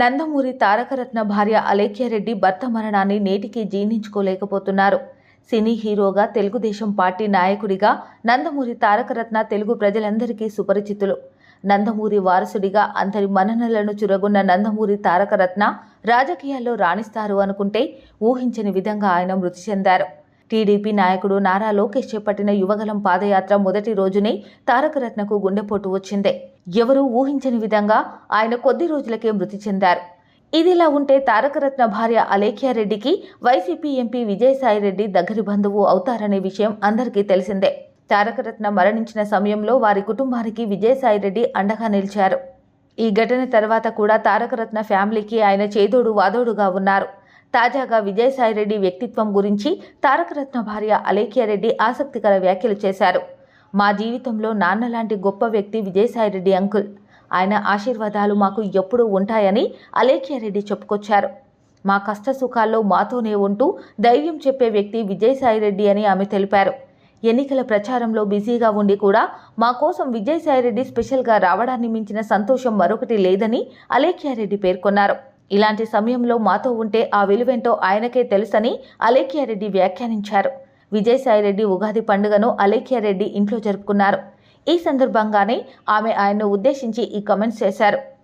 నందమూరి తారకరత్న భార్య అలేఖ్యారెడ్డి భర్త మరణాన్ని నేటికి జీర్ణించుకోలేకపోతున్నారు. సినీ హీరోగా తెలుగుదేశం పార్టీ నాయకుడిగా నందమూరి తారకరత్న తెలుగు ప్రజలందరికీ సుపరిచితులు. నందమూరి వారసుడిగా అందరి మన్ననలను చురగొన్న నందమూరి తారకరత్న రాజకీయాల్లో రాణిస్తారు అనుకుంటే ఊహించని విధంగా ఆయన మృతి చెందారు. టీడీపీ నాయకుడు నారా లోకేష్ చేపట్టిన యువగలం పాదయాత్ర మొదటి రోజునే తారకరత్నకు గుండెపోటు వచ్చింది. ఎవరూ ఊహించని విధంగా ఆయన కొద్ది రోజులకే మృతి చెందారు. ఇదిలా ఉంటే తారకరత్న భార్య అలేఖ్యారెడ్డికి వైసీపీ ఎంపీ విజయసాయిరెడ్డి దగ్గరి బంధువు అవుతారనే విషయం అందరికీ తెలిసిందే. తారకరత్న మరణించిన సమయంలో వారి కుటుంబానికి విజయసాయిరెడ్డి అండగా నిలిచారు. ఈ ఘటన తర్వాత కూడా తారకరత్న ఫ్యామిలీకి ఆయన చేదోడు వాదోడుగా ఉన్నారు. తాజాగా విజయసాయిరెడ్డి వ్యక్తిత్వం గురించి తారకరత్న భార్య అలేఖ్యారెడ్డి ఆసక్తికర వ్యాఖ్యలు చేశారు. మా జీవితంలో నాన్న లాంటి గొప్ప వ్యక్తి విజయసాయిరెడ్డి అంకుల్. ఆయన ఆశీర్వాదాలు మాకు ఎప్పుడూ ఉంటాయని అలేఖ్యారెడ్డి చెప్పుకొచ్చారు. మా కష్ట సుఖాల్లో మాతోనే ఉంటూ ధైర్యం చెప్పే వ్యక్తి విజయసాయిరెడ్డి అని ఆమె తెలిపారు. ఎన్నికల ప్రచారంలో బిజీగా ఉండి కూడా మా కోసం విజయసాయిరెడ్డి స్పెషల్గా రావడాన్ని మించిన సంతోషం మరొకటి లేదని అలేఖ్యారెడ్డి పేర్కొన్నారు. ఇలాంటి సమయంలో మాతో ఉంటే ఆ విలువేంటో ఆయనకే తెలుసని అలేఖ్యారెడ్డి వ్యాఖ్యానించారు. విజయసాయిరెడ్డి ఉగాది పండుగను అలేఖ్యారెడ్డి ఇంట్లో జరుపుకున్నారు. ఈ సందర్భంగానే ఆమె ఆయన్ను ఉద్దేశించి ఈ కమెంట్స్ చేశారు.